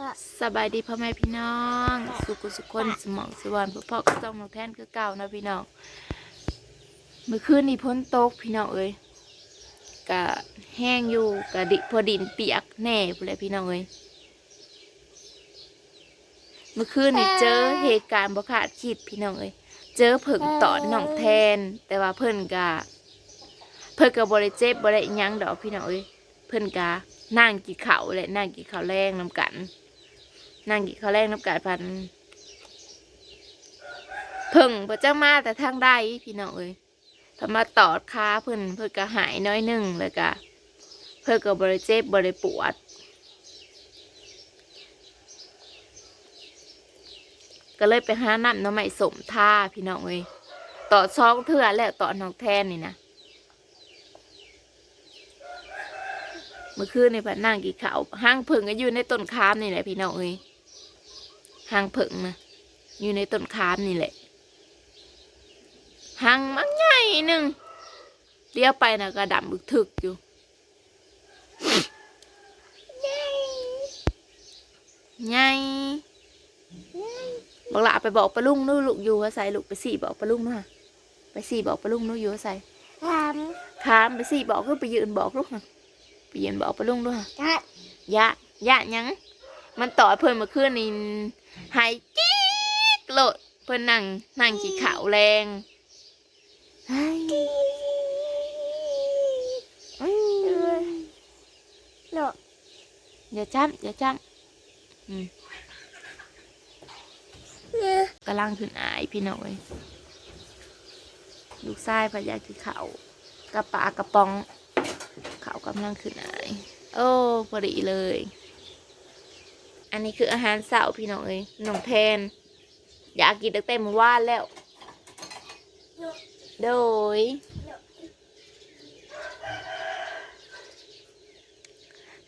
ว่าสบายดีพ่อแม่พี่น้อง สุขุสุขคนสมองสวรรค์พ่อพ่อก็ต้องน้องแทนคือเก่านะพี่น้องเมื่อคืนนี้พ้นตกพี่น้องเอ้ยกะแห้งอยู่กะดิพอดินเปียกแน่พู้นแหละพี่น้องเอ้ยเมื่อคืนนี้เจอเหตุการณ์บ่คาดคิดพี่น้องเอ้ยเจอเผิงตอนน้องแทน แต่ว่าเพิ่นกะเพิ่นกะบ่ได้เจ็บบ่ได้อิหยังดอกพี่น้องเอ้ยเพิ่นกะนั่งกินข้าวและนั่งกินข้าวแรงนํกัน นั่งกินข้าวแรกน้ำกาดพันเพิ่งพระเจ้ามาแต่ทางใดพี่น้องเอ้ยพอมาตอดขาเพิ่นเพิ่นก็หายน้อยหนึ่งเลยก็เพิ่นก็บริเจ็บบริปวด ก็เลยไปหาน้ำน้ำใหม่สมท่าพี่น้องเอ้ยต่อซองเถื่อแล้วต่อน้องแทนนี่นะเมื่อคืนในพันนั่งกินข้าวห้างเพิ่งก็อยู่ในต้นคามนี่แหละพี่น้องเอ้ย หางผึ่งนะอยู่ในต้นคามนี่แหละหางมันใหญ่หนึ่งเลี้ยวไปนะกระดำบึกถึกอยู่ใหญ่บอกละไปบอกปลาลุงนู่นลูกอยู่ว่าใส่ลูกไปสี่บอกปลาลุงนู่นค่ะไปสี่บอกปลาลุงนู่นอยู่ว่าใส่ทคามไปสี่บอกก็ไปยืนบอกลูกค่ะไปยืนบอกปลาลุงด้วยค่ะำจัดยะยะหยังมันต่อเพิ่นเมื่อคืนนี่ หายจี๊กโลดเพิ่นนั่งนั่งขี่ขาวแรงเฮ้ยอืมโลกอย่าจ้ำอย่าจ้ำอืมเนี่ยกำลังขึ้นอายพี่น้อยลูกชายพยาขี่ขากระปากระปอง เขากำลังขึ้นอาย โอ้พอดีเลย อันนี้คืออาหารเสาร์พี่น้องเอ้ยน้องแทนอยากกินตั้งแต่เมื่อวานแล้ว โดย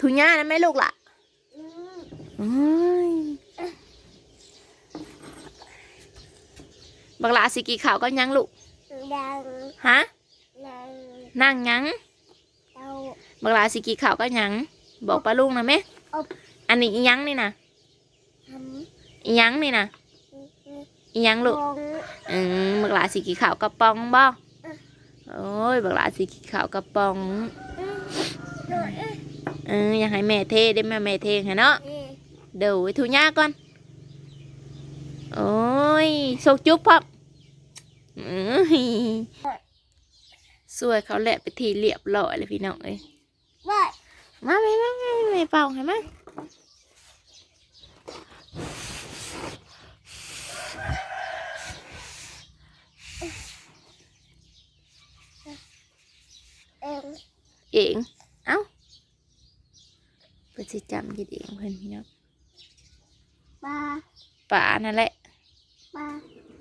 ถุงย่านะแม่ลูกล่ะอืมเอ้ยบักหลาสิกีขาวก็ยังลูกดังฮะดังนั่งยังเต้าบักหลาสิกีขาวก็ยังบอกป้าลุงนะแม่ อบอันนี้อีหยังนี่นะทำอีหยังนี่นะอืมอืมอีหยังลูกบงอืมบักหลาสีขาวกระป๋องบ่โอ้ยบักหลาสีขาวกระป๋องอืมโดดเอ้ยเอออยากให้แม่เทได้แม่แม่เทให้เนาะนี่เดี๋ยวไว้ถูย่าก่อนโอ้ยโชคจุ๊บพ่อมอื้อหือสวยเขาแหละไปทีเรียบร้อยเลยพี่น้องเอ้ยว่ามาไปมาไปไปเป่าให้มา เอง เอง เอ้าไปสิจำยิดเองเพื่อนพี่น้องปลาป่านั่นแหละปลา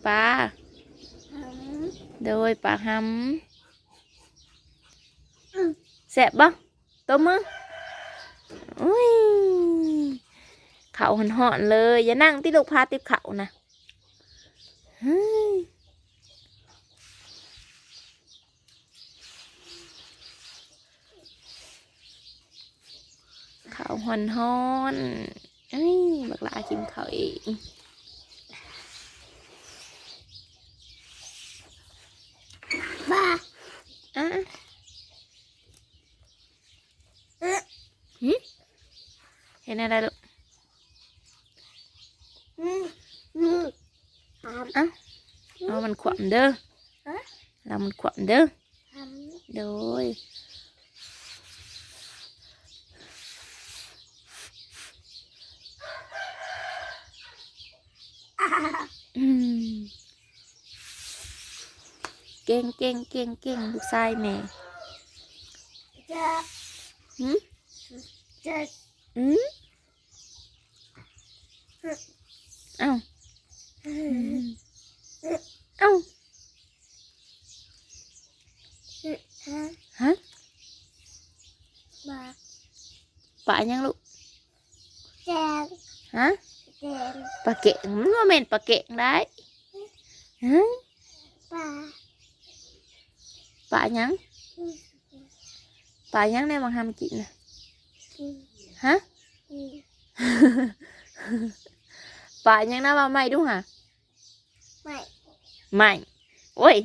ปลาหำโดยปลาหอืมำแสบบ่ตัวมืออุ้ยเขาหันหอนๆเลย อย่านั่งที่ลูกพาติบเขานะเฮ้ยเขา หอนหอนๆเอ้ยบักหลากินเขาวเองปลาอะเอ๊ะเห็นอะไรลูกอืมอืมหำเอ้าเอามันขวามเด้อฮะเรามันขวามเด้อหำโดย อ่า อืม เก่งเก่งเก่งเก่งลูกชายแม่จะหืมจะอืมเอ้าอือืมมเอ้าฮะฮะปลาปลายังลูกแจงฮะ แจงปลาเก่งมันว่าเม็นปลาเก่งได้ฮะปลาปลายังอืมปลายังในบางทำกินนะอืมฮะอืมป่ายังน่าว่าไม่ดูหะไม่ไม่โอ้ย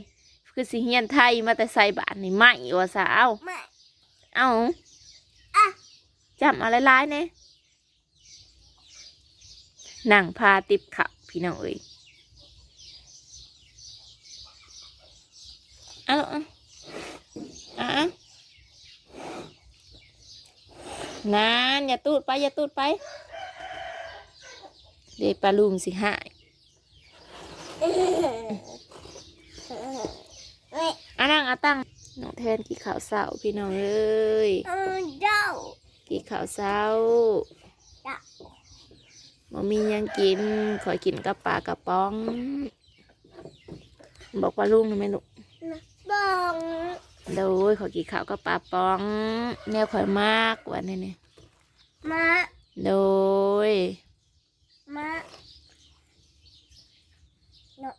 คือสิเฮียนไทยมาแต่ใส่บาทนี่ไม่ว่าสาวไม่เอาอะจำอะไรร้ายๆเนี่ย นั่งพาติบขับพี่น้องเอ้ยเอาลูกเอาเอาเอานานอย่าตูดไป อย่าตูดไป เดี๋ยวปลาลุงสิหายไม่อะนั่งอะตั้งน้องแทนกี่ข่าวเศร้าพี่น้องเอ้ยเออเจ้ากี่ข่าวเศร้าจ้ะ บ่มีหยังกินขอกินกับปลากระป๋อง บอกปลาลุงหน่อยไหมลูกบองโดยขอกินข้าวกับปลาป๋องแนวข่อยมากวันนี้เนี่ยมาโดยมาเนาะ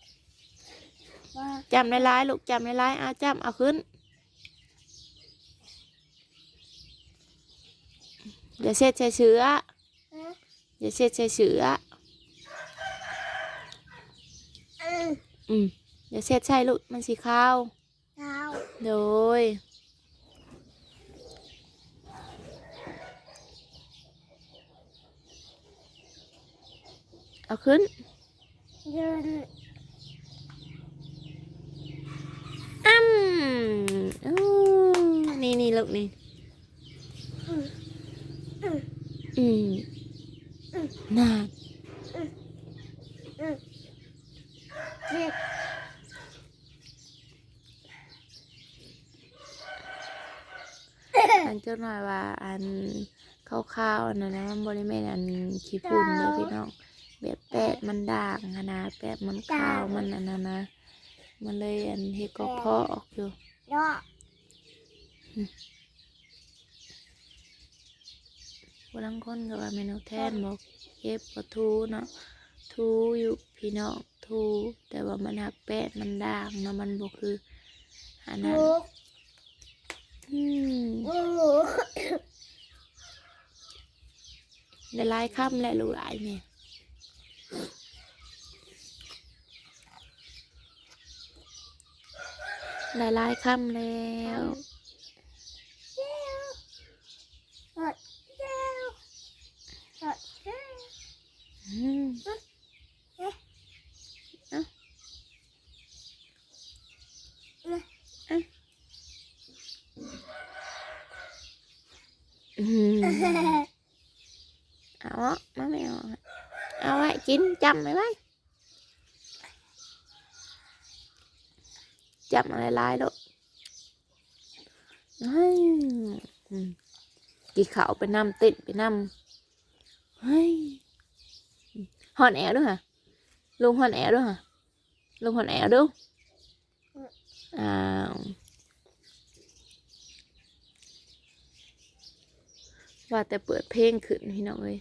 ว่าจำในร้ายๆลูกจำในร้ายๆเอาจำเอาขึ้นอย่าเช็ดใช้เชื้อฮะ อย่าเช็ดใช้เชื้ออืมอืมอย่าเช็ดใช่ลูกมันสีขาวเท้าโดยเอาขึ้นยืนอ้ำอู้นี่นี่ลูกนี่อืมอืมอืมอืม น่าอืมเจ็ดอันเจ้าหน่อยว่าอันข้าวๆอันนั้นนะมันบริเวณอันขี้ฝุ่นเลยพี่น้องแบบแปดมันด่างอะนะแปดมันขาวมันอันนั้นนะมันเลยอันเฮ็ดก็เพาะออกอยู่ เนาะ บางคนก็ว่าเมนูแทนบอกเก็บปทูเนาะทูอยู่พี่น้องทูแต่ว่ามันหักแปดมันด่างเนาะมันบ่คืออันนั้นอืมได้หลายคำและลูหลายเนี่ยไหลายคำแล้ว เจ้าหดเจ้าหดเจ้า อืมอืมเอาอะมาไม่เอาอะเอ ฮ้ยอืมกี่เขาวไปนำติดไปนำเฮ้ยหอนแอวด้วยฮะลุงหอนแอวด้วยฮะลุงหอนแอวด้วยอ้าวว่าแต่เปิดเพลงขึ้นพี่น้องเอ้ย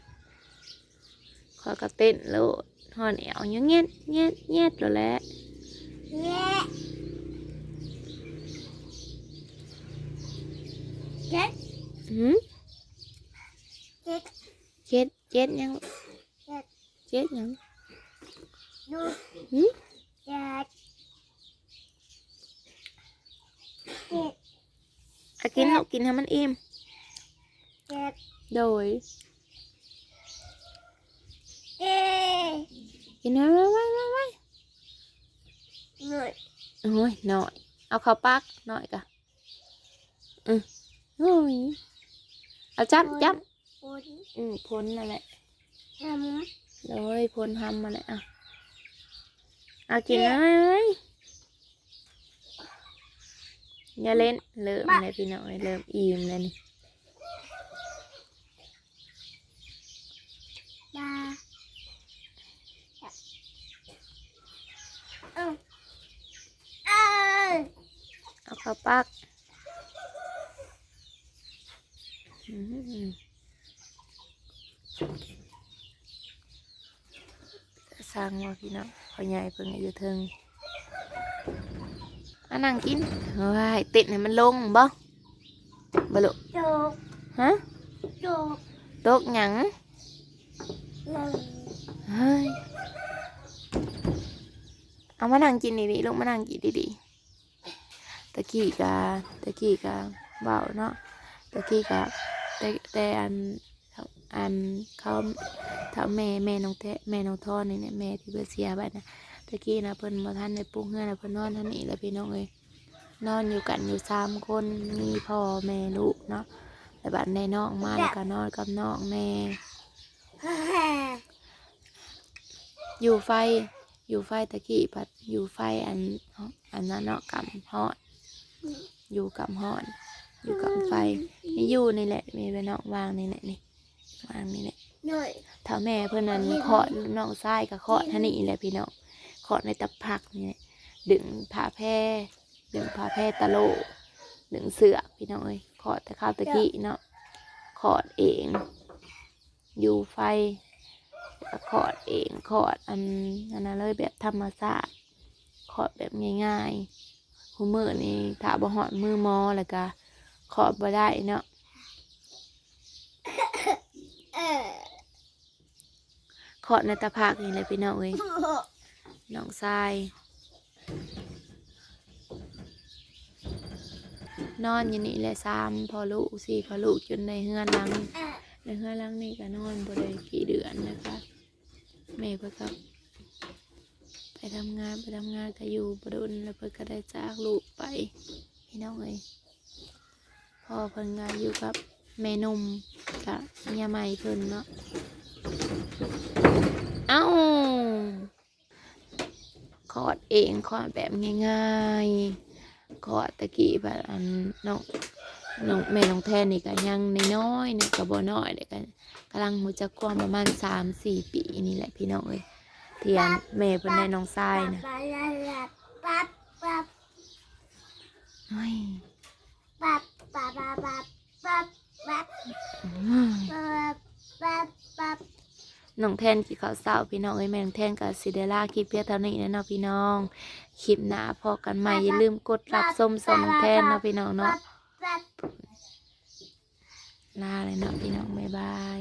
ขอยก็เต้นแล้วหอนแอวเงี้ยเงี้ยเงี้ยเงี้ยแล้วแหละแย่เจ็ดหืมเจ็ดเจ็ดเจ็ดยังเจ็ดเจ็ดยังดูหืมเจ็ดเจ็ดอากินเอากินให้มันอิ่มเจ็ด โดยเจ็ดกินไว้ไว้ไว้ไว้ไว้หนึ่งโอ้ยหน่อยเอาข้าวปักหน่อยกะอือโอ้ยเอาจับจับคนอืมพ้นนั่นแหละทำโดยพ้นทำมาเลยอะเอากินเลยอย่าเล่นเริ่มเลยพี่น้อยเริ่มอิ่มเลยนี่บาเอ้าเอ้ยเอาข้าวปักอืม สร้างว่าพี่น้องพ่อใหญ่เพิ่งอายุเทิงอันนั่งกินเฮ้ยติดให้มันลงบ่บ่ลุโจกฮะโจกตกหยังหนึ่งเฮ้ยเอามานั่งกินดีๆลูกมานั่งกินดีๆตะกี้กะตะกี้กะเบาเนาะตะกี้กะแต่แต่อันอันเขา ถ้าแม่แม่น้องแท้แม่น้องทอนนี่เนี่ยแม่ที่เพิ่นเสียไปนะตะกี้นะเพิ่นมาทันในปลุกเฮือนนะเพิ่นนอนเท่านี้แล้วพี่น้องเอ้ยนอนอยู่กันอยู่สามคนมีพ่อแม่ลูกเนาะแต่บัดในน้องมาแล้วก็นอนกับน้องแม่อยู่ไฟอยู่ไฟตะกี้ผัดอยู่ไฟอันอันนั้นเนาะกำฮอดอยู่กำฮอดอยู่กำไฟนี่อยู่นี่แหละมีเป็นน้องวางนี่แหละนี่วางนี่แหละหน่อย ถ้าแม่เพื่อนนั้นเคาะน้องทรายก็เคาะท่านี่แหละพี่น้องเคาะในตะพักนี่แหละดึงผ้าแพร่ดึงผ้าแพร่ตะโลดึงเสือกพี่น้องเอ้ยเคาะแต่ข้าวตะกี้เนาะเคาะเอง อยู่ไฟขอดเองขอดอันอันนั้นเลยแบบธรรมชาติขอดแบบง่ายๆหูมือนี่ถ้าบ่หอดมือหมอแล้วก็ขอดบ่ได้เนาะ เออขอดในตะภาคนี่เลยพี่น้องเอ้ยน้องทราย นอนอยู่นี่แหละซ้ำพอลูกสี่พอลูกจนในเฮือนหลังในเฮือนหลังนี่ก็นอนบ่ได้กี่เดือนนะคะแม่เพิ่นก็ไปทำงานไปทำงานก็อยู่บ่ดนแล้วเพิ่นก็ได้จากลูกไปพี่น้องเอ้ยพ่อเพิ่นก็อยู่กับแม่นมกับเมียใหม่เพิ่นเนาะ เอ้าขอดเองขอดแบบง่ายๆขอดตะกี้แบบอันน้องน้องแม่น้องแทนนี่ก็ยังน้อยๆนี่ก็บ่น้อยเด็กกันกำลังหูจักความประมาณสามสี่ปีนี่แหละพี่น้องเอ้ยเทียนแม่เพิ่นได้น้องทรายนะ ปั๊บปั๊บปั๊บ เฮ้ย ปั๊บปั๊บปั๊บปั๊บปั๊บปั๊บ อืม ปั๊บปั๊บปั๊บ น้องแทนกี่ข้าวเศร้าพี่น้องเอ้ยแม่น้องแทนกับซิเดล่าคลิปเพียงเท่านี้นะเนาะพี่น้องคลิปหน้าพอกันใหม่อย่าลืมกดรับส้มสองน้องแทนเนาะพี่น้องเนาะปั๊บลาเลยเนาะพี่น้องบ๊ายบาย